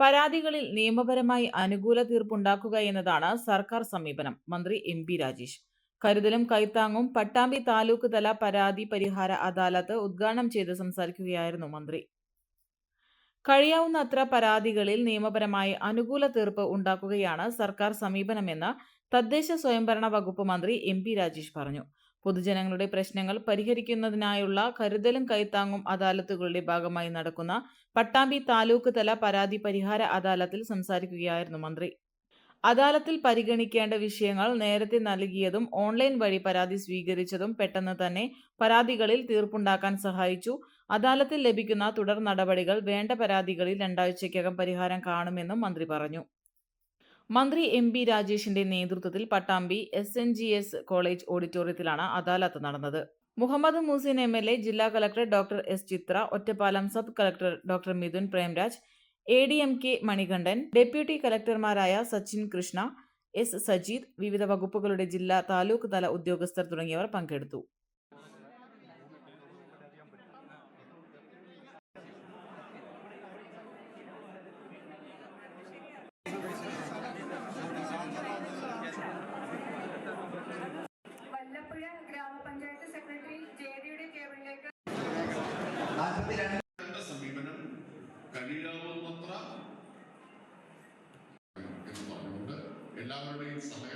പരാതികളിൽ നിയമപരമായി അനുകൂല തീർപ്പുണ്ടാക്കുക എന്നതാണ് സർക്കാർ സമീപനം. മന്ത്രി എം പി രാജേഷ്. കരുതലും കൈത്താങ്ങും പട്ടാമ്പി താലൂക്ക് തല പരാതി പരിഹാര അദാലത്ത് ഉദ്ഘാടനം ചെയ്ത് സംസാരിക്കുകയായിരുന്നു മന്ത്രി. കഴിയാവുന്നത്ര പരാതികളിൽ നിയമപരമായി അനുകൂല തീർപ്പ് ഉണ്ടാക്കുകയാണ് സർക്കാർ സമീപനമെന്ന് തദ്ദേശ സ്വയംഭരണ വകുപ്പ് മന്ത്രി എം പി രാജേഷ് പറഞ്ഞു. പൊതുജനങ്ങളുടെ പ്രശ്നങ്ങൾ പരിഹരിക്കുന്നതിനായുള്ള കരുതലും കൈത്താങ്ങും അദാലത്തുകളുടെ ഭാഗമായി നടക്കുന്ന പട്ടാമ്പി താലൂക്ക് തല പരാതി പരിഹാര അദാലത്തിൽ സംസാരിക്കുകയായിരുന്നു മന്ത്രി. അദാലത്തിൽ പരിഗണിക്കേണ്ട വിഷയങ്ങൾ നേരത്തെ നൽകിയതും ഓൺലൈൻ വഴി പരാതി സ്വീകരിച്ചതും പെട്ടെന്ന് തന്നെ പരാതികളിൽ തീർപ്പുണ്ടാക്കാൻ സഹായിച്ചു. അദാലത്തിൽ ലഭിക്കുന്ന തുടർ നടപടികൾ വേണ്ട പരാതികളിൽ രണ്ടാഴ്ചയ്ക്കകം പരിഹാരം കാണുമെന്നും മന്ത്രി പറഞ്ഞു. മന്ത്രി എം ബി രാജേഷിന്റെ നേതൃത്വത്തിൽ Pattambi S N G S college ഓഡിറ്റോറിയത്തിലാണ് അദാലത്ത് നടന്നത്. Muhammed Muhsin M L A ജില്ലാ collector doctor S Chitra Ottapalam sub collector doctor Mithun Premraj A D M K Manikandan deputy കളക്ടർമാരായ Sachin Krishna S Sajeed വിവിധ വകുപ്പുകളുടെ ജില്ലാ താലൂക്ക് തല ഉദ്യോഗസ്ഥർ തുടങ്ങിയവർ പങ്കെടുത്തു. ഗ്രാമപഞ്ചായത്ത് സെക്രട്ടറി ജെ ഡിയുടെ കേബിളിലേക്ക് സമീപനം കഴിയാവുന്നത്ര എന്ന് പറഞ്ഞുകൊണ്ട് എല്ലാവരുടെയും സഹകരണം